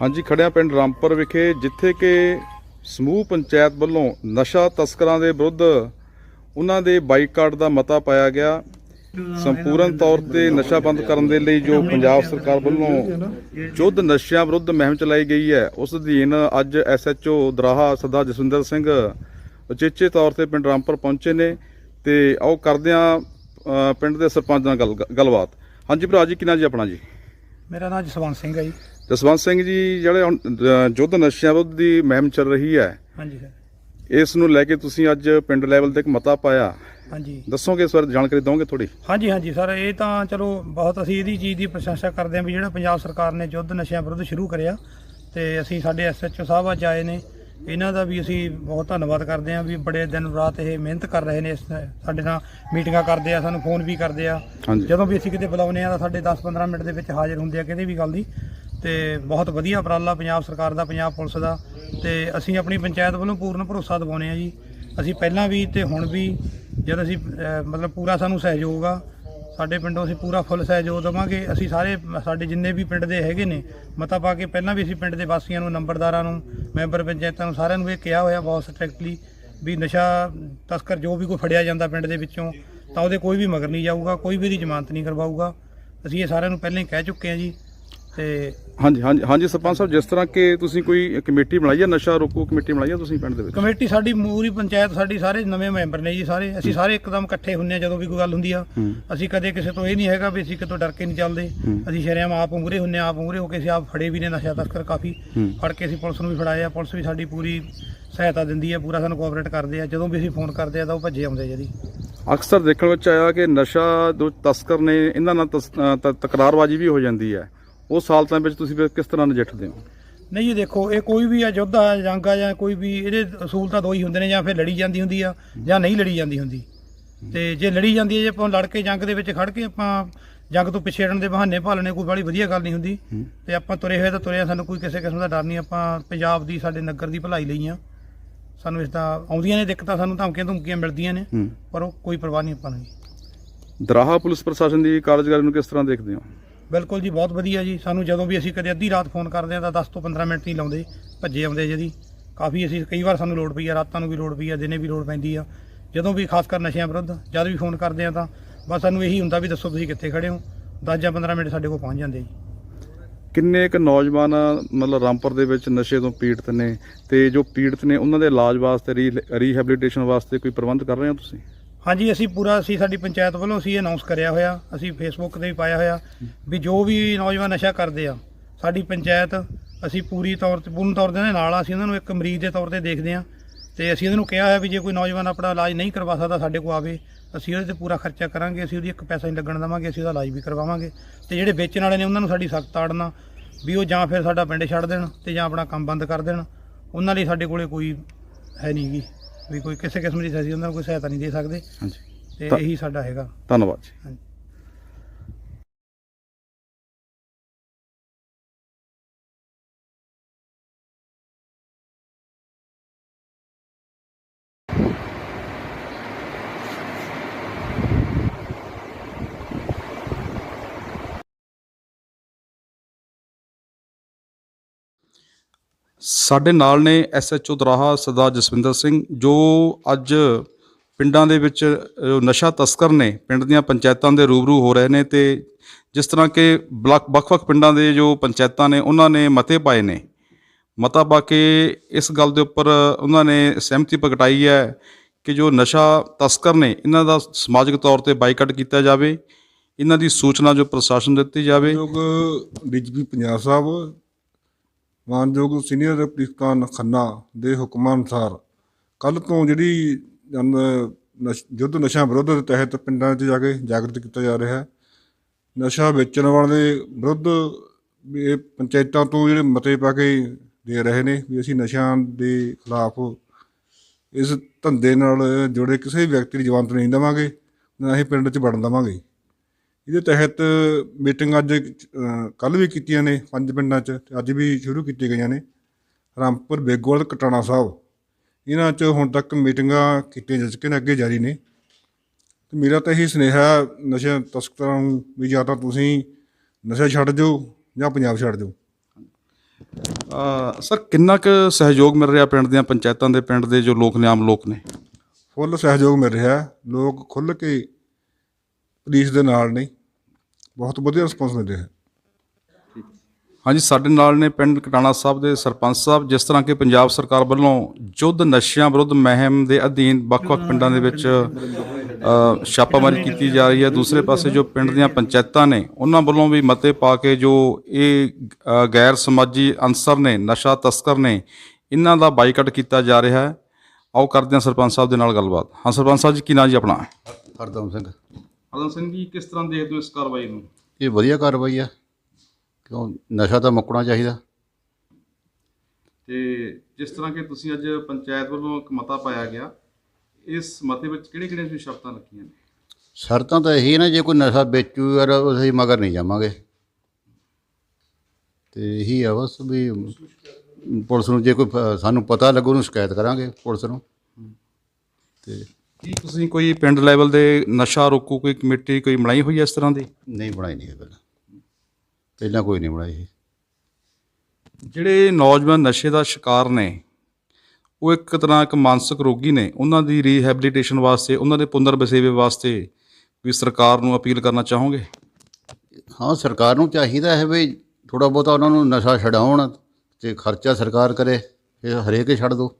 ਹਾਂਜੀ, ਖੜਿਆ ਪਿੰਡ ਰਾਮਪੁਰ ਵਿਖੇ, ਜਿੱਥੇ ਕਿ ਸਮੂਹ ਪੰਚਾਇਤ ਵੱਲੋਂ ਨਸ਼ਾ ਤਸਕਰਾਂ ਦੇ ਵਿਰੁੱਧ ਉਹਨਾਂ ਦੇ ਬਾਈਕਾਟ ਦਾ ਮਤਾ ਪਾਇਆ ਗਿਆ। ਸੰਪੂਰਨ ਤੌਰ ਤੇ ਨਸ਼ਾ ਬੰਦ ਕਰਨ ਦੇ ਲਈ ਜੋ ਪੰਜਾਬ ਸਰਕਾਰ ਵੱਲੋਂ ਯੁੱਧ ਨਸ਼ਿਆਂ ਵਿਰੁੱਧ ਮੁਹਿੰਮ ਚਲਾਈ ਗਈ ਹੈ, ਉਸ ਅਧੀਨ ਅੱਜ ਐਸਐਚਓ ਦਰਾਹਾ ਸਰਦਾਰ ਜਸਵਿੰਦਰ ਸਿੰਘ ਉਚੇਚੇ ਤੌਰ ਤੇ ਪਿੰਡ ਰਾਮਪੁਰ ਪਹੁੰਚੇ ਨੇ ਤੇ ਆਓ ਕਰਦੇ ਹਾਂ ਪਿੰਡ ਦੇ ਸਰਪੰਚ ਨਾਲ ਗੱਲ, ਗੱਲਬਾਤ। ਹਾਂਜੀ ਭਰਾ ਜੀ, ਕਿੰਨਾ ਜੀ ਆਪਣਾ ਜੀ? ਮੇਰਾ ਨਾਮ ਜਸਵੰਤ ਸਿੰਘ ਹੈ ਜੀ। ਜਸਵੰਤ ਸਿੰਘ ਜੀ ਜਿਹੜੇ ਹੁਣ ਅ, ਯੁੱਧ ਨਸ਼ਿਆਂ ਵਿਰੁੱਧ ਦੀ ਮੁਹਿੰਮ ਚੱਲ ਰਹੀ ਹੈ ਹਾਂਜੀ ਸਰ। ਇਸ ਨੂੰ ਲੈ ਕੇ ਤੁਸੀਂ ਅੱਜ ਪਿੰਡ ਲੈਵਲ ਤੇ ਇੱਕ ਮਤਾ ਪਾਇਆ। ਹਾਂਜੀ। ਦੱਸੋਗੇ ਇਸ ਬਾਰੇ ਜਾਣਕਾਰੀ ਦਿਓਗੇ ਥੋੜੀ ਹਾਂਜੀ ਹਾਂਜੀ ਸਰ ਇਹ ਤਾਂ ਚਲੋ ਬਹੁਤ ਅਸੀਂ ਇਹਦੀ ਚੀਜ਼ ਦੀ ਪ੍ਰਸ਼ੰਸਾ ਕਰਦੇ ਹਾਂ ਵੀ ਜਿਹੜਾ ਪੰਜਾਬ ਸਰਕਾਰ ਨੇ ਯੁੱਧ ਨਸ਼ਿਆਂ ਵਿਰੁੱਧ ਸ਼ੁਰੂ ਕਰਿਆ ਤੇ ਅਸੀਂ ਸਾਡੇ ਐਸਐਚਓ ਸਾਹਿਬ ਅੱਜ ਆਏ ਨੇ। ਇਹਨਾਂ ਦਾ ਵੀ ਅਸੀਂ ਬਹੁਤ ਧੰਨਵਾਦ ਕਰਦੇ ਹਾਂ ਵੀ ਬੜੇ ਦਿਨ ਰਾਤ ਇਹ ਮਿਹਨਤ ਕਰ ਰਹੇ ਨੇ ਇਸ ਸਾਡੇ ਨਾਲ ਮੀਟਿੰਗਾਂ ਕਰਦੇ ਆ ਸਾਨੂੰ ਫੋਨ ਵੀ ਕਰਦੇ ਆ। ਹਾਂਜੀ। ਜਦੋਂ ਵੀ ਅਸੀਂ ਕਿਤੇ ਬੁਲਾਉਂਦੇ ਆ ਤਾਂ ਸਾਡੇ 10-15 ਮਿੰਟ ਦੇ ਵਿੱਚ ਹਾਜ਼ਰ ਹੁੰਦੇ ਆ ਕਿਤੇ ਵੀ ਗੱਲ ਦੀ। ਤੇ ਬਹੁਤ ਵਧੀਆ ਉਪਰਾਲਾ ਪੰਜਾਬ ਸਰਕਾਰ ਦਾ ਪੰਜਾਬ ਪੁਲਿਸ ਦਾ। ਤੇ ਅਸੀਂ ਆਪਣੀ ਪੰਚਾਇਤ ਵੱਲੋਂ ਪੂਰਨ ਭਰੋਸਾ ਦਿਵਾਉਂਦੇ ਆ ਜੀ। ਅਸੀਂ ਪਹਿਲਾਂ ਵੀ ਤੇ ਹੁਣ ਵੀ ਜਦ ਅਸੀਂ ਅਹ, ਮਤਲਬ ਪੂਰਾ ਸਾਨੂੰ ਸਹਿਯੋਗ ਆ ਸਾਡੇ ਪਿੰਡੋਂ ਅਸੀਂ ਪੂਰਾ ਫੁੱਲ ਸਹਿਯੋਗ ਦੇਵਾਂਗੇ। ਅਸੀਂ ਸਾਰੇ ਸਾਡੇ ਜਿੰਨੇ ਵੀ ਪਿੰਡ ਦੇ ਹੈਗੇ ਨੇ, ਮਤਾ ਪਾ ਕੇ ਪਹਿਲਾਂ ਵੀ ਅਸੀਂ ਪਿੰਡ ਦੇ ਵਾਸੀਆਂ ਨੂੰ, ਨੰਬਰਦਾਰਾਂ ਨੂੰ, ਮੈਂਬਰ ਪੰਚਾਇਤਾਂ ਨੂੰ ਸਾਰਿਆਂ ਨੂੰ ਇਹ ਕਿਹਾ ਹੋਇਆ ਬਹੁਤ ਸਟ੍ਰਿਕਟਲੀ ਵੀ ਨਸ਼ਾ ਤਸਕਰ ਜੋ ਵੀ ਕੋਈ ਫੜਿਆ ਜਾਂਦਾ ਪਿੰਡ ਦੇ ਵਿੱਚੋਂ, ਤਾਂ ਉਹਦੇ ਕੋਈ ਵੀ ਮਗਰ ਨਹੀਂ ਜਾਊਗਾ, ਕੋਈ ਵੀ ਇਹਦੀ ਜ਼ਮਾਨਤ ਨਹੀਂ ਕਰਵਾਊਗਾ। ਅਸੀਂ ਇਹ ਸਾਰਿਆਂ ਨੂੰ ਪਹਿਲਾਂ ਹੀ ਕਹਿ ਚੁੱਕੇ ਹਾਂ ਜੀ। ਤੇ ਹਾਂਜੀ ਹਾਂਜੀ ਹਾਂਜੀ ਸਰਪੰਚ ਸਾਹਿਬ ਜਿਸ ਤਰ੍ਹਾਂ ਕਿ ਤੁਸੀਂ ਕੋਈ ਕਮੇਟੀ ਬਣਾਈ ਹੈ ਨਸ਼ਾ ਰੋਕੂ ਕਮੇਟੀ ਬਣਾਈ ਹੈ ਤੁਸੀਂ ਪਿੰਡ ਦੇ ਵਿੱਚ? ਕਮੇਟੀ ਸਾਡੀ ਪੂਰੀ ਪੰਚਾਇਤ ਸਾਡੀ ਸਾਰੇ ਨਵੇਂ ਮੈਂਬਰ ਨੇ ਜੀ ਸਾਰੇ। ਅਸੀਂ ਸਾਰੇ ਇੱਕਦਮ ਇਕੱਠੇ ਹੁੰਨੇ ਆ ਜਦੋਂ ਵੀ ਕੋਈ ਗੱਲ ਹੁੰਦੀ ਆ। ਅਸੀਂ ਕਦੇ ਕਿਸੇ ਤੋਂ ਇਹ ਨਹੀਂ ਹੈਗਾ ਵੀ ਅਸੀਂ ਕਿਤੋਂ ਡਰ ਕੇ ਨਹੀਂ ਚੱਲਦੇ। ਅਸੀਂ ਸ਼ਰਿਆਮ ਆਪ ਮੂਰੇ ਹੁੰਨੇ ਆਪ ਮੂਰੇ ਹੋ ਕੇ ਅਸੀਂ ਆਪ ਫੜੇ ਵੀ ਨੇ ਨਸ਼ਾ ਤਸਕਰ ਕਾਫੀ। ਫੜ ਕੇ ਅਸੀਂ ਪੁਲਿਸ ਨੂੰ ਵੀ ਫੜਾਇਆ ਪੁਲਿਸ ਵੀ ਸਾਡੀ ਪੂਰੀ ਸਹਾਇਤਾ ਦਿੰਦੀ ਹੈ ਪੂਰਾ ਸਾਨੂੰ ਕੋਆਪਰੇਟ ਕਰਦੇ ਆ। ਜਦੋਂ ਵੀ ਅਸੀਂ ਫੋਨ ਕਰਦੇ ਆ ਤਾਂ ਉਹ ਭੱਜੇ ਆਉਂਦੇ ਆ ਜੀ। ਅਕਸਰ ਦੇਖਣ ਵਿੱਚ ਆਇਆ ਕਿ ਨਸ਼ਾ ਜੋ ਤਸਕਰ ਨੇ ਇਹਨਾਂ ਨਾਲ ਤਕਰਾਰਬਾਜ਼ੀ ਵੀ ਹੋ ਜਾਂਦੀ ਹੈ। ਉਸ ਹਾਲਤਾਂ ਵਿੱਚ ਤੁਸੀਂ ਫਿਰ ਕਿਸ ਤਰ੍ਹਾਂ ਨਜਿੱਠਦੇ ਹੋ? ਨਹੀਂ ਜੀ ਦੇਖੋ ਇਹ ਕੋਈ ਵੀ ਆ ਯੁੱਧ ਆ ਜੰਗ ਆ ਜਾਂ ਕੋਈ ਵੀ ਇਹਦੇ ਅਸੂਲ ਤਾਂ ਦੋ ਹੀ ਹੁੰਦੇ ਨੇ ਜਾਂ ਫਿਰ ਲੜੀ ਜਾਂਦੀ ਹੁੰਦੀ ਆ ਜਾਂ ਨਹੀਂ ਲੜੀ ਜਾਂਦੀ ਹੁੰਦੀ। ਤੇ ਜੇ ਲੜੀ ਜਾਂਦੀ ਹੈ ਜੇ ਆਪਾਂ ਲੜ ਕੇ ਜੰਗ ਦੇ ਵਿੱਚ ਖੜ ਕੇ ਆਪਾਂ ਜੰਗ ਤੋਂ ਪਿੱਛੇ ਹਟਣ ਦੇ ਬਹਾਨੇ ਭਾਲਣੇ ਕੋਈ ਬੜੀ ਵਧੀਆ ਗੱਲ ਨਹੀਂ ਹੁੰਦੀ। ਤੇ ਆਪਾਂ ਤੁਰੇ ਹੋਏ ਤਾਂ ਤੁਰੇ ਆ ਸਾਨੂੰ ਕੋਈ ਕਿਸੇ ਕਿਸਮ ਦਾ ਡਰ ਨਹੀਂ ਆਪਾਂ ਪੰਜਾਬ ਦੀ ਸਾਡੇ ਨਗਰ ਦੀ ਭਲਾਈ ਲਈ ਆ। ਸਾਨੂੰ ਇਸ ਦਾ ਆਉਂਦੀਆਂ ਨੇ ਦਿੱਕਤਾਂ ਸਾਨੂੰ ਧਮਕੀਆਂ ਧਮਕੀਆਂ ਮਿਲਦੀਆਂ ਨੇ ਪਰ ਉਹ ਕੋਈ ਪਰਵਾਹ ਨਹੀਂ ਆਪਾਂ ਨੂੰ। ਦਰਾਹਾ ਪੁਲਿਸ ਪ੍ਰਸ਼ਾਸਨ ਦੀ ਕਾਰਜਕਾਰੀ ਨੂੰ ਕਿਸ ਤਰ੍ਹਾਂ ਦੇਖਦੇ ਹੋ? ਬਿਲਕੁਲ ਜੀ, ਬਹੁਤ ਵਧੀਆ ਜੀ। ਸਾਨੂੰ ਜਦੋਂ ਵੀ ਅਸੀਂ ਕਦੇ ਅੱਧੀ ਰਾਤ ਫੋਨ ਕਰਦੇ ਆ ਤਾਂ 10 ਤੋਂ 15 ਮਿੰਟ ਨਹੀਂ ਲਾਉਂਦੇ, ਭੱਜੇ ਆਉਂਦੇ ਜਦੀ ਕਾਫੀ ਅਸੀਂ, ਕਈ ਵਾਰ ਸਾਨੂੰ ਲੋੜ ਪਈ ਆ, ਰਾਤਾਂ ਨੂੰ ਵੀ ਲੋੜ ਪਈ ਆ, ਦਿਨੇ ਵੀ ਲੋੜ ਪੈਂਦੀ ਆ। ਜਦੋਂ ਵੀ, ਖਾਸ ਕਰ ਨਸ਼ਿਆਂ ਵਿਰੁੱਧ, ਜਦ ਵੀ ਫੋਨ ਕਰਦੇ ਆ ਤਾਂ ਬਸ ਸਾਨੂੰ ਇਹੀ ਹੁੰਦਾ ਵੀ ਦੱਸੋ ਤੁਸੀਂ ਕਿੱਥੇ ਖੜੇ ਹੋ। 10 ਜਾਂ 15 ਮਿੰਟ ਸਾਡੇ ਕੋਲ ਪਹੁੰਚ ਜਾਂਦੇ ਜੀ। ਕਿੰਨੇ ਕੁ ਨੌਜਵਾਨ, ਮਤਲਬ ਰਾਮਪੁਰ ਦੇ ਵਿੱਚ ਨਸ਼ੇ ਤੋਂ ਪੀੜਤ ਨੇ ਤੇ ਜੋ ਪੀੜਤ ਨੇ, ਉਹਨਾਂ ਦੇ ਇਲਾਜ ਵਾਸਤੇ ਰੀਹੈਬਿਲਿਟੇਸ਼ਨ ਵਾਸਤੇ ਕੋਈ ਪ੍ਰਬੰਧ ਕਰ ਰਹੇ ਹੋ ਤੁਸੀਂ? ਹਾਂਜੀ ਅਸੀਂ ਪੂਰਾ ਅਸੀਂ ਸਾਡੀ ਪੰਚਾਇਤ ਵੱਲੋਂ ਅਸੀਂ ਅਨਾਉਂਸ ਕਰਿਆ ਹੋਇਆ ਅਸੀਂ ਫੇਸਬੁੱਕ ਤੇ ਵੀ ਪਾਇਆ ਹੋਇਆ ਵੀ ਜੋ ਵੀ ਨੌਜਵਾਨ ਨਸ਼ਾ ਕਰਦੇ ਆ ਸਾਡੀ ਪੰਚਾਇਤ ਅਸੀਂ ਪੂਰੀ ਤੌਰ ਤੇ ਪੂਰਨ ਤੌਰ ਦੇ ਨਾਲ ਆ, ਅਸੀਂ ਉਹਨਾਂ ਨੂੰ ਇੱਕ ਮਰੀਜ਼ ਦੇ ਤੌਰ ਤੇ ਦੇਖਦੇ ਆ ਤੇ ਅਸੀਂ ਉਹਨਾਂ ਨੂੰ ਕਿਹਾ ਹੋਇਆ ਵੀ ਜੇ ਕੋਈ ਨੌਜਵਾਨ ਆਪਣਾ ਇਲਾਜ ਨਹੀਂ ਕਰਵਾ ਸਕਦਾ ਸਾਡੇ ਕੋਲ ਆਵੇ ਅਸੀਂ ਉਹਦੇ ਤੇ ਪੂਰਾ ਖਰਚਾ ਕਰਾਂਗੇ ਅਸੀਂ ਉਹਦੀ ਇੱਕ ਪੈਸਾ ਨਹੀਂ ਲੱਗਣ ਦੇਵਾਂਗੇ ਅਸੀਂ ਉਹਦਾ ਇਲਾਜ ਵੀ ਕਰਵਾਵਾਂਗੇ ਤੇ ਜਿਹੜੇ ਵੇਚਣ ਵਾਲੇ ਨੇ ਉਹਨਾਂ ਨੂੰ ਸਾਡੀ ਸਖਤ ਆੜਨਾ ਵੀ ਉਹ ਜਾਂ ਫਿਰ ਸਾਡਾ ਪਿੰਡ ਛੱਡ ਦੇਣ ਤੇ ਜਾਂ ਆਪਣਾ ਕੰਮ ਬੰਦ ਕਰ ਦੇਣ ਉਹਨਾਂ ਲਈ ਸਾਡੇ ਕੋਲੇ ਕੋਈ ਹੈ ਨਹੀਂ ਗੀ। ਵੀ ਕੋਈ ਕਿਸੇ ਕਿਸਮ ਦੀ ਅਸੀਂ ਉਹਨਾਂ ਨੂੰ ਕੋਈ ਸਹਾਇਤਾ ਨਹੀਂ ਦੇ ਸਕਦੇ। ਹਾਂਜੀ। ਤੇ ਤਾਂ- ਇਹੀ ਸਾਡਾ ਹੈਗਾ। ਧੰਨਵਾਦ ਜੀ। ਹਾਂਜੀ। ਸਾਡੇ ਨਾਲ ਨੇ ਐਸਐਚਓ ਦਰਾਹਾ ਸਰਦਾਰ ਜਸਵਿੰਦਰ ਸਿੰਘ ਜੋ ਅੱਜ ਪਿੰਡਾਂ ਦੇ ਵਿੱਚ ਅ, ਨਸ਼ਾ ਤਸਕਰ ਨੇ ਪਿੰਡ ਦੀਆਂ ਪੰਚਾਇਤਾਂ ਦੇ ਰੂਬਰੂ ਹੋ ਰਹੇ ਨੇ ਤੇ ਜਿਸ ਤਰ੍ਹਾਂ ਕਿ ਬਲਾਕ ਵੱਖ-ਵੱਖ ਪਿੰਡਾਂ ਦੇ ਜੋ ਪੰਚਾਇਤਾਂ ਨੇ ਉਹਨਾਂ ਨੇ ਮਤੇ ਪਾਏ ਨੇ। ਮਤਾ ਪਾ ਕੇ ਇਸ ਗੱਲ ਦੇ ਉੱਪਰ ਉਹਨਾਂ ਨੇ ਸਹਿਮਤੀ ਪ੍ਰਗਟਾਈ ਹੈ ਕਿ ਜੋ ਨਸ਼ਾ ਤਸਕਰ ਨੇ ਇਹਨਾਂ ਦਾ ਸਮਾਜਿਕ ਤੌਰ ਤੇ ਬਾਈਕਾਟ ਕੀਤਾ ਜਾਵੇ ਇਹਨਾਂ ਦੀ ਸੂਚਨਾ ਜੋ ਪ੍ਰਸ਼ਾਸਨ ਦਿੱਤੀ ਜਾਵੇ। ਮਾਨਯੋਗ ਡੀਜੀਪੀ ਪੰਜਾਬ ਸਾਹਿਬ ਮਾਨਯੋਗ ਸੀਨੀਅਰ ਪੁਲਿਸ ਕਾਨ ਖੰਨਾ ਦੇ ਹੁਕਮਾਂ ਅਨੁਸਾਰ ਕੱਲ ਤੋਂ ਜਿਹੜੀ ਨਸ਼- ਯੁੱਧ ਨਸ਼ਾ ਵਿਰੁੱਧ ਦੇ ਤਹਿਤ ਪਿੰਡਾਂ 'ਚ ਜਾ ਕੇ ਜਾਗਰਤ ਕੀਤਾ ਜਾ ਰਿਹਾ ਹੈ। ਨਸ਼ਾ ਵੇਚਣ ਵਾਲੇ ਵਿਰੁੱਧ ਵੀ ਇਹ ਪੰਚਾਇਤਾਂ ਤੋਂ ਜਿਹੜੇ ਮਤੇ ਪਾ ਕੇ ਦੇ ਰਹੇ ਨੇ ਵੀ ਅਸੀਂ ਨਸ਼ਿਆਂ ਦੇ ਖਿਲਾਫ ਇਸ ਧੰਦੇ ਨਾਲ ਜੁੜੇ ਕਿਸੇ ਵਿਅਕਤੀ ਦੀ ਜ਼ਮਾਨਤ ਨਹੀਂ ਦੇਵਾਂਗੇ, ਨਾ ਹੀ ਪਿੰਡ 'ਚ ਵੜਨ ਦੇਵਾਂਗੇ। ਇਹਦੇ ਤਹਿਤ ਮੀਟਿੰਗ ਅੱਜ ਕੱਲ ਵੀ ਕੀਤੀਆਂ ਨੇ ਪੰਜ ਪਿੰਡਾਂ 'ਚ ਅੱਜ ਵੀ ਸ਼ੁਰੂ ਕੀਤੀਆਂ ਗਈਆਂ ਨੇ। ਰਾਮਪੁਰ ਬੇਗੋਲ ਕਟਾਣਾ ਸਾਹਿਬ। ਇਹਨਾਂ 'ਚ ਹੁਣ ਤੱਕ ਮੀਟਿੰਗਾਂ ਕੀਤੀਆਂ ਜਾ ਚੁੱਕੀਆਂ ਨੇ ਅੱਗੇ ਜਾਰੀ ਨੇ। ਤੇ ਮੇਰਾ ਤਾਂ ਇਹੀ ਸੁਨੇਹਾ ਨਸ਼ਾ ਤਸਕਰਾਂ ਨੂੰ ਵੀ ਜਾਂ ਤਾਂ ਤੁਸੀਂ ਨਸ਼ਾ ਛੱਡ ਜਾਓ ਜਾਂ ਪੰਜਾਬ ਛੱਡ ਅ, ਸਰ ਕਿੰਨਾ ਕੁ ਸਹਿਯੋਗ ਮਿਲ ਰਿਹਾ ਪਿੰਡ ਦੀਆਂ ਪੰਚਾਇਤਾਂ ਦੇ ਪਿੰਡ ਦੇ ਜੋ ਲੋਕ ਨੇ ਆਮ ਲੋਕ ਨੇ? ਫੁੱਲ ਸਹਿਯੋਗ ਮਿਲ ਰਿਹਾ। ਲੋਕ ਖੁੱਲ੍ਹ ਕੇ ਪੁਲਿਸ ਦੇ ਨਾਲ ਨੇ। ਬਹੁਤ ਵਧੀਆ ਰਿਸਪੌਂਸ ਰਿਹਾ ਹੈ ਹਾਂਜੀ ਸਾਡੇ ਨਾਲ ਨੇ ਪਿੰਡ ਕਟਾਣਾ ਸਾਹਿਬ ਦੇ ਸਰਪੰਚ ਸਾਹਿਬ ਜਿਸ ਤਰ੍ਹਾਂ ਕਿ ਪੰਜਾਬ ਸਰਕਾਰ ਵੱਲੋਂ ਯੁੱਧ ਨਸ਼ਿਆਂ ਵਿਰੁੱਧ ਮੁਹਿੰਮ ਦੇ ਅਧੀਨ ਵੱਖ-ਵੱਖ ਪਿੰਡਾਂ ਦੇ ਵਿੱਚ ਛਾਪਾਮਾਰੀ ਕੀਤੀ ਜਾ ਰਹੀ ਹੈ। ਦੂਸਰੇ ਪਾਸੇ ਜੋ ਪਿੰਡ ਦੀਆਂ ਪੰਚਾਇਤਾਂ ਨੇ ਉਹਨਾਂ ਵੱਲੋਂ ਵੀ ਮਤੇ ਪਾ ਕੇ ਜੋ ਇਹ ਗੈਰ ਸਮਾਜੀ ਅਨਸਰ ਨੇ ਨਸ਼ਾ ਤਸਕਰ ਨੇ ਇਹਨਾਂ ਦਾ ਬਾਈਕਾਟ ਕੀਤਾ ਜਾ ਰਿਹਾ ਹੈ। ਆਓ ਕਰਦੇ ਹਾਂ ਸਰਪੰਚ ਸਾਹਿਬ ਦੇ ਨਾਲ ਗੱਲਬਾਤ। ਹਾਂ ਸਰਪੰਚ ਸਾਹਿਬ ਜੀ ਕੀ ਨਾਂ ਜੀ ਆਪਣਾ? ਹਰਦਮ ਸਿੰਘ। ਹਰਦਨ ਸਿੰਘ ਜੀ ਕਿਸ ਤਰ੍ਹਾਂ ਦੇਖਦੇ ਹੋ ਇਸ ਕਾਰਵਾਈ ਨੂੰ? ਇਹ ਵਧੀਆ ਕਾਰਵਾਈ ਆ। ਕਿਉਂ? ਨਸ਼ਾ ਤਾਂ ਮੁੱਕਣਾ ਚਾਹੀਦਾ। ਤੇ ਜਿਸ ਤਰ੍ਹਾਂ ਕਿ ਤੁਸੀਂ ਅੱਜ ਪੰਚਾਇਤ ਵੱਲੋਂ ਇੱਕ ਮਤਾ ਪਾਇਆ ਗਿਆ ਇਸ ਮਤੇ ਵਿੱਚ ਕਿਹੜੇ-ਕਿਹੜੇ ਤੁਸੀਂ ਸ਼ਰਤਾਂ ਰੱਖੀਆਂ ਨੇ? ਸ਼ਰਤਾਂ ਤਾਂ ਇਹੀ ਨੇ ਜੇ ਕੋਈ ਨਸ਼ਾ ਵੇਚੂ ਯਾਰ ਅਸੀਂ ਮਗਰ ਨਹੀਂ ਜਾਵਾਂਗੇ। ਤੇ ਇਹੀ ਆ ਬਸ ਵੀ ਪੁਲਿਸ ਨੂੰ ਜੇ ਕੋਈ ਸਾਨੂੰ ਪਤਾ ਲੱਗੂ ਉਹਨੂੰ ਸ਼ਿਕਾਇਤ ਕਰਾਂਗੇ ਪੁਲਿਸ ਨੂੰ। ਤੇ ਕੀ ਤੁਸੀਂ ਕੋਈ ਪਿੰਡ ਲੈਵਲ ਦੇ ਨਸ਼ਾ ਰੋਕੂ ਕੋਈ ਕਮੇਟੀ ਕੋਈ ਬਣਾਈ ਹੋਈ ਹੈ ਇਸ ਤਰ੍ਹਾਂ ਦੀ? ਨਹੀਂ ਬਣਾਈ ਨਹੀਂ ਹੈ ਪਹਿਲਾਂ। ਪਹਿਲਾਂ ਕੋਈ ਨਹੀਂ ਬਣਾਈ ਜਿਹੜੇ ਨੌਜਵਾਨ ਨਸ਼ੇ ਦਾ ਸ਼ਿਕਾਰ ਨੇ ਉਹ ਇੱਕ ਤਰ੍ਹਾਂ ਇੱਕ ਮਾਨਸਿਕ ਰੋਗੀ ਨੇ ਉਹਨਾਂ ਦੀ ਰੀਹੈਬਿਲਿਟੇਸ਼ਨ ਵਾਸਤੇ ਉਹਨਾਂ ਦੇ ਪੁਨਰ ਵਸੇਵੇ ਵਾਸਤੇ ਵੀ ਸਰਕਾਰ ਨੂੰ ਅਪੀਲ ਕਰਨਾ ਚਾਹੋਗੇ? ਹਾਂ ਸਰਕਾਰ ਨੂੰ ਚਾਹੀਦਾ ਹੈ ਵੀ ਥੋੜਾ ਬਹੁਤਾ ਉਹਨਾਂ ਨੂੰ ਨਸ਼ਾ ਛਡਾਉਣ ਤੇ ਖਰਚਾ ਸਰਕਾਰ ਕਰੇ ਇਹ ਹਰੇਕ ਹੀ ਛੱਡ ਦੋ।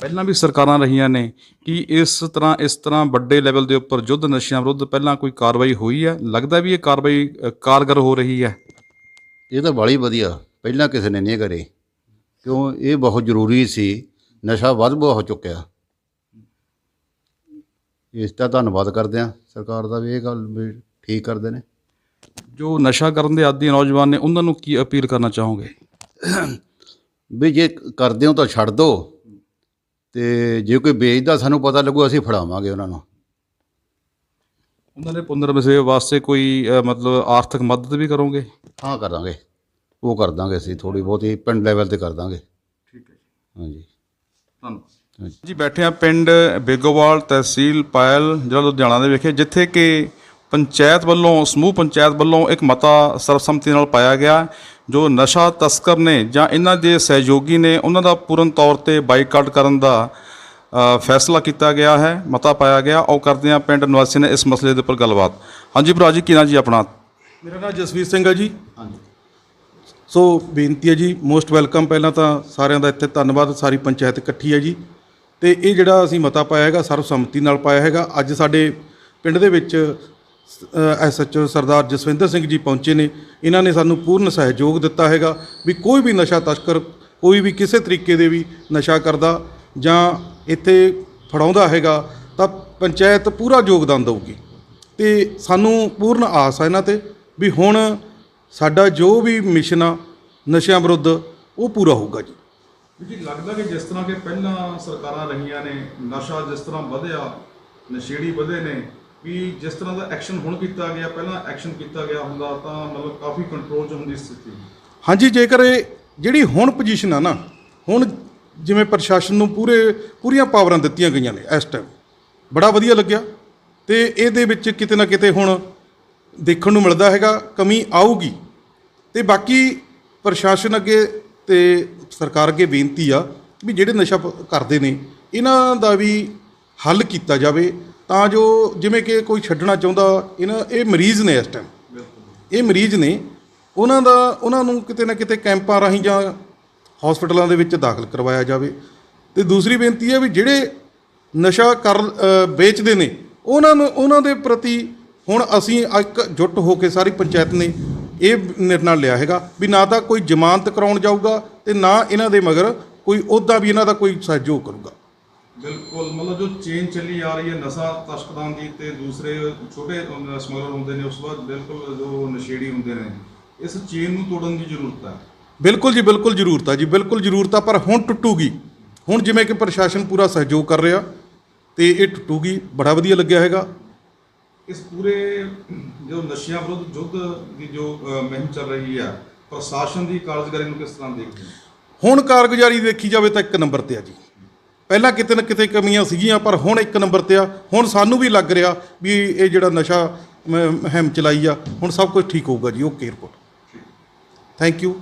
ਪਹਿਲਾਂ ਵੀ ਸਰਕਾਰਾਂ ਰਹੀਆਂ ਨੇ ਕਿ ਇਸ ਤਰ੍ਹਾਂ ਇਸ ਤਰ੍ਹਾਂ ਵੱਡੇ ਲੈਵਲ ਦੇ ਉੱਪਰ ਯੁੱਧ ਨਸ਼ਿਆਂ ਵਿਰੁੱਧ ਪਹਿਲਾਂ ਕੋਈ ਕਾਰਵਾਈ ਹੋਈ ਹੈ? ਲੱਗਦਾ ਵੀ ਇਹ ਕਾਰਵਾਈ ਕਾਰਗਰ ਹੋ ਰਹੀ ਹੈ। ਇਹ ਤਾਂ ਬੜੀ ਵਧੀਆ। ਪਹਿਲਾਂ ਕਿਸੇ ਨੇ ਨਹੀਂ ਕਰੇ। ਕਿਉਂ? ਇਹ ਬਹੁਤ ਜ਼ਰੂਰੀ ਸੀ। ਨਸ਼ਾ ਵੱਧ ਬਹੁਤ ਚੁੱਕਿਆ। ਇਸ ਦਾ ਧੰਨਵਾਦ ਕਰਦੇ ਹਾਂ ਸਰਕਾਰ ਦਾ ਵੀ ਇਹ ਗੱਲ ਵੀ ਠੀਕ ਕਰਦੇ ਨੇ। ਜੋ ਨਸ਼ਾ ਕਰਨ ਦੇ ਆਦੀ ਨੌਜਵਾਨ ਨੇ ਉਹਨਾਂ ਨੂੰ ਕੀ ਅਪੀਲ ਕਰਨਾ ਚਾਹੋਗੇ? ਵੀ ਜੇ ਕਰਦੇ ਹੋ ਤਾਂ ਛੱਡ ਦਿਓ ਤੇ ਜੇ ਕੋਈ ਵੇਚਦਾ ਸਾਨੂੰ ਪਤਾ ਲੱਗੂ ਅਸੀਂ ਫੜਾਵਾਂਗੇ ਉਹਨਾਂ ਨੂੰ। ਉਹਨਾਂ ਦੇ ਪੁਨਰ ਵਸੇਵੇ ਵਾਸਤੇ ਕੋਈ ਅ, ਮਤਲਬ ਆਰਥਿਕ ਮਦਦ ਵੀ ਕਰੋਗੇ? ਹਾਂ ਕਰਾਂਗੇ। ਉਹ ਕਰ ਦਾਂਗੇ ਅਸੀਂ ਥੋੜੀ ਬਹੁਤੀ ਪਿੰਡ ਲੈਵਲ ਤੇ ਕਰ ਦਾਂਗੇ। ਠੀਕ ਹੈ ਜੀ। ਹਾਂਜੀ। ਧੰਨਵਾਦ। ਜੀ ਬੈਠੇ ਆ ਪਿੰਡ ਬੇਗੋਵਾਲ ਤਹਿਸੀਲ ਪਾਇਲ ਜ਼ਿਲ੍ਹਾ ਲੁਧਿਆਣਾ ਦੇ ਵਿਖੇ ਜਿੱਥੇ ਕਿ ਪੰਚਾਇਤ ਵੱਲੋਂ ਸਮੂਹ ਪੰਚਾਇਤ ਵੱਲੋਂ ਇੱਕ ਮਤਾ ਸਰਬਸੰਮਤੀ ਨਾਲ ਪਾਇਆ ਗਿਆ। ਜੋ ਨਸ਼ਾ ਤਸਕਰ ਨੇ ਜਾਂ ਇਹਨਾਂ ਦੇ ਸਹਿਯੋਗੀ ਨੇ ਉਹਨਾਂ ਦਾ ਪੂਰਨ ਤੌਰ ਤੇ ਬਾਈਕਾਟ ਕਰਨ ਦਾ ਫੈਸਲਾ ਕੀਤਾ ਗਿਆ ਹੈ ਮਤਾ ਪਾਇਆ ਗਿਆ। ਉਹ ਕਰਦੇ ਆ ਪਿੰਡ ਨਿਵਾਸੀ ਨੇ ਇਸ ਮਸਲੇ ਦੇ ਉੱਪਰ ਗੱਲਬਾਤ। ਹਾਂਜੀ ਭਰਾ ਜੀ ਕੀ ਨਾਂ ਜੀ ਆਪਣਾ? ਮੇਰਾ ਨਾਮ ਜਸਵੀਰ ਸਿੰਘ ਹੈ ਜੀ। ਸੋ ਬੇਨਤੀ ਹੈ ਜੀ ਮੋਸਟ ਵੈਲਕਮ ਪਹਿਲਾਂ ਤਾਂ ਸਾਰਿਆਂ ਦਾ ਇੱਥੇ ਧੰਨਵਾਦ ਸਾਰੀ ਪੰਚਾਇਤ ਇਕੱਠੀ ਹੈ ਜੀ। ਤੇ ਇਹ ਜਿਹੜਾ ਅਸੀਂ ਮਤਾ ਪਾਇਆ ਹੈਗਾ ਸਰਬਸੰਮਤੀ ਨਾਲ ਪਾਇਆ ਹੈਗਾ। ਅੱਜ ਸਾਡੇ ਪਿੰਡ ਦੇ ਵਿੱਚ ਐਸਐਚਓ ਸਰਦਾਰ ਜਸਵਿੰਦਰ ਸਿੰਘ ਜੀ ਪਹੁੰਚੇ ਨੇ। ਇਹਨਾਂ ਨੇ ਸਾਨੂੰ ਪੂਰਨ ਸਹਿਯੋਗ ਦਿੱਤਾ ਹੈਗਾ ਵੀ ਕੋਈ ਵੀ ਨਸ਼ਾ ਤਸਕਰ, ਕੋਈ ਵੀ ਕਿਸੇ ਤਰੀਕੇ ਦੇ ਵੀ ਨਸ਼ਾ ਕਰਦਾ ਜਾਂ ਇੱਥੇ ਫੜਾਉਂਦਾ ਹੈਗਾ, ਤਾਂ ਪੰਚਾਇਤ ਪੂਰਾ ਯੋਗਦਾਨ ਦੇਊਗੀ। ਤੇ ਸਾਨੂੰ ਪੂਰਨ ਆਸ ਹੈ ਇਹਨਾਂ ਤੇ ਵੀ ਹੁਣ ਸਾਡਾ ਜੋ ਵੀ ਮਿਸ਼ਨ ਆ, ਨਸ਼ਿਆਂ ਵਿਰੁੱਧ, ਉਹ ਪੂਰਾ ਹੋਊਗਾ ਜੀ। ਜੀ, ਲੱਗਦਾ ਕਿ ਜਿਸ ਤਰ੍ਹਾਂ ਕਿ ਪਹਿਲਾਂ ਸਰਕਾਰਾਂ ਰਹੀਆਂ ਨੇ, ਨਸ਼ਾ ਜਿਸ ਤਰ੍ਹਾਂ ਵਧਿਆ, ਨਸ਼ੇੜੀ ਵਧੇ ਨੇ ਵੀ ਜਿਸ ਤਰ੍ਹਾਂ ਦਾ ਐਕਸ਼ਨ ਹੁਣ ਕੀਤਾ ਗਿਆ, ਪਹਿਲਾਂ ਐਕਸ਼ਨ ਕੀਤਾ ਗਿਆ ਹੁੰਦਾ, ਤਾਂ ਮਤਲਬ ਕਾਫੀ ਕੰਟਰੋਲ 'ਚ ਹੁੰਦੀ ਸਥਿਤੀ। ਹਾਂਜੀ, ਜੇਕਰ ਇਹ ਜਿਹੜੀ ਹੁਣ ਪੋਜੀਸ਼ਨ ਆ ਨਾ, ਹੁਣ ਜਿਵੇਂ ਪ੍ਰਸ਼ਾਸਨ ਨੂੰ ਪੂਰੇ, ਪੂਰੀਆਂ ਪਾਵਰਾਂ ਦਿੱਤੀਆਂ ਗਈਆਂ ਨੇ ਇਸ ਟਾਈਮ ਬੜਾ ਵਧੀਆ ਲੱਗਿਆ। ਤੇ ਇਹਦੇ ਵਿੱਚ ਕਿਤੇ ਨਾ ਕਿਤੇ ਹੁਣ ਦੇਖਣ ਨੂੰ ਮਿਲਦਾ ਹੈਗਾ, ਕਮੀ ਆਊਗੀ। ਤੇ ਬਾਕੀ ਪ੍ਰਸ਼ਾਸਨ ਅੱਗੇ ਤੇ ਸਰਕਾਰ ਅੱਗੇ ਬੇਨਤੀ ਆ, ਵੀ ਜਿਹੜੇ ਨਸ਼ਾ ਕਰਦੇ ਨੇ, ਇਹਨਾਂ ਦਾ ਵੀ ਹੱਲ ਕੀਤਾ ਜਾਵੇ। ਤਾਂ ਜੋ ਜਿਵੇਂ ਕਿ ਕੋਈ ਛੱਡਣਾ ਚਾਹੁੰਦਾ, ਇਹਨਾਂ, ਇਹ ਮਰੀਜ਼ ਨੇ ਇਸ ਟਾਈਮ ਇਹ ਮਰੀਜ਼ ਨੇ, ਉਹਨਾਂ ਦਾ, ਉਹਨਾਂ ਨੂੰ ਕਿਤੇ ਨਾ ਕਿਤੇ ਕੈਂਪਾਂ ਰਾਹੀਂ ਜਾਂ ਹਸਪੀਟਲਾਂ ਦੇ ਵਿੱਚ ਦਾਖਲ ਕਰਵਾਇਆ ਜਾਵੇ। ਤੇ ਦੂਸਰੀ ਬੇਨਤੀ ਹੈ ਵੀ ਜਿਹੜੇ ਨਸ਼ਾ ਕਰ ਵੇਚਦੇ ਨੇ, ਉਹਨਾਂ ਨੂੰ, ਉਹਨਾਂ ਦੇ ਪ੍ਰਤੀ ਹੁਣ ਅਸੀਂ ਇੱਕ ਜੁੱਟ ਹੋ ਕੇ ਸਾਰੀ ਪੰਚਾਇਤ ਨੇ ਇਹ ਨਿਰਣਾ ਲਿਆ ਹੈਗਾ ਵੀ ਨਾ ਤਾਂ ਕੋਈ ਜ਼ਮਾਨਤ ਕਰਾਉਣ ਜਾਊਗਾ ਤੇ ਨਾ ਇਹਨਾਂ ਦੇ ਮਗਰ ਕੋਈ, ਉਹਦਾ ਵੀ ਇਹਨਾਂ ਦਾ ਕੋਈ ਸਹਿਯੋਗ ਕਰੂਗਾ। ਬਿਲਕੁਲ ਮਤਲਬ ਜੋ ਚੇਨ ਚੱਲੀ ਆ ਰਹੀ ਹੈ ਨਸ਼ਾ ਤਸਕਰਾਂ ਦੀ ਤੇ ਦੂਸਰੇ ਛੋਟੇ ਸਮਗਲਰ ਹੁੰਦੇ ਨੇ ਉਸ ਬਾਅਦ ਬਿਲਕੁਲ ਜੋ ਨਸ਼ੇੜੀ ਹੁੰਦੇ ਨੇ ਇਸ ਚੇਨ ਨੂੰ ਤੋੜਨ ਦੀ ਜ਼ਰੂਰਤ ਹੈ। ਬਿਲਕੁਲ ਜੀ ਬਿਲਕੁਲ ਜ਼ਰੂਰਤ ਆ ਜੀ ਬਿਲਕੁਲ ਜ਼ਰੂਰਤ ਆ ਪਰ ਹੁਣ ਟੁੱਟੂਗੀ। ਹੁਣ ਜਿਵੇਂ ਕਿ ਪ੍ਰਸ਼ਾਸਨ ਪੂਰਾ ਸਹਿਯੋਗ ਕਰ ਰਿਹਾ ਤੇ ਇਹ ਟੁੱਟੂਗੀ ਬੜਾ ਵਧੀਆ ਲੱਗਿਆ ਹੈਗਾ। ਇਸ ਪੂਰੇ ਜੋ ਨਸ਼ਿਆਂ ਵਿਰੁੱਧ ਯੁੱਧ ਦੀ ਜੋ ਮੁਹਿੰਮ ਚੱਲ ਰਹੀ ਹੈ ਪ੍ਰਸ਼ਾਸਨ ਦੀ ਕਾਰਜਕਾਰੀ ਨੂੰ ਕਿਸ ਤਰ੍ਹਾਂ ਦੇਖਦੇ ਹੋ? ਹੁਣ ਕਾਰਗੁਜ਼ਾਰੀ ਦੇਖੀ ਜਾਵੇ ਤਾਂ ਇੱਕ ਨੰਬਰ ਤੇ ਆ ਜੀ। ਪਹਿਲਾਂ ਕਿਤੇ ਨਾ ਕਿਤੇ ਕਮੀਆਂ ਸੀਗੀਆਂ, ਪਰ ਹੁਣ ਇੱਕ ਨੰਬਰ ਤੇ ਆ। ਹੁਣ ਸਾਨੂੰ ਵੀ ਲੱਗ ਰਿਹਾ ਵੀ ਇਹ ਜਿਹੜਾ ਨਸ਼ਾ ਮ- ਚਲਾਈ ਆ, ਹੁਣ ਸਭ ਕੁਝ ਠੀਕ ਹੋਊਗਾ ਜੀ। Okay report. Thank you